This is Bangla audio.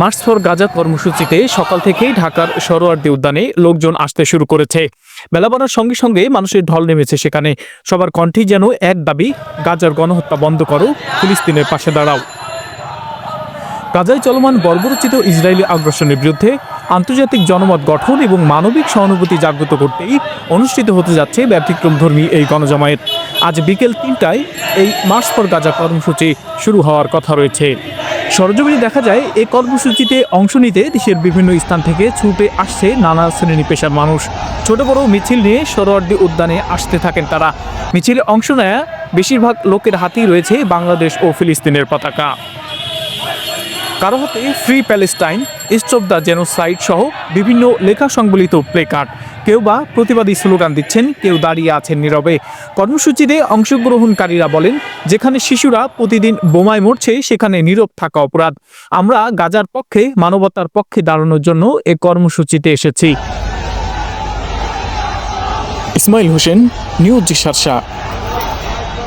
মার্চ ফর গাজা কর্মসূচিতে সকাল থেকেই ঢাকার সরোয়ার্দী উদ্যানে লোকজন আসতে শুরু করেছে। বেলা বাড়ার সঙ্গে সঙ্গে মানুষের ঢল নেমেছে সেখানে। সবার কণ্ঠে যেন এক দাবি, গাজার গণহত্যা বন্ধ করো, ফিলিস্তিনের পাশে দাঁড়াও। গাজায় চলমান বর্বরচিত ইসরায়েলি আগ্রাসনের বিরুদ্ধে আন্তর্জাতিক জনমত গঠন এবং মানবিক সহানুভূতি জাগ্রত করতেই অনুষ্ঠিত হতে যাচ্ছে ব্যতিক্রমধর্মী এই গণজমায়েত। আজ বিকেল তিনটায় এই মার্চ ফর গাজা কর্মসূচি শুরু হওয়ার কথা রয়েছে। সরজমিনে দেখা যায়, এ কর্মসূচিতে অংশ নিতে দেশের বিভিন্ন স্থান থেকে ছুটে আসছে নানা শ্রেণি পেশার মানুষ। ছোট বড় মিছিল নিয়ে সরোয়ার্দী উদ্যানে আসতে থাকেন তারা। মিছিলে অংশ নেয়া বেশিরভাগ লোকের হাতেই রয়েছে বাংলাদেশ ও ফিলিস্তিনের পতাকা। কারও হাতে free Palestine stop the genocide সহ বিভিন্ন লেখা সংবলিত প্লে কার্ড কেউ বা প্রতিবাদী স্লোগান দিচ্ছেন, কেউ দাঁড়িয়ে আছেন নীরবে। কর্মসূচিতে অংশগ্রহণকারীরা বলেন, যেখানে শিশুরা প্রতিদিন বোমায় মরছে, সেখানে নীরব থাকা অপরাধ। আমরা গাজার পক্ষে, মানবতার পক্ষে দাঁড়ানোর জন্য এ কর্মসূচিতে এসেছি। ইসমাইল হোসেন, নিউজ সারসা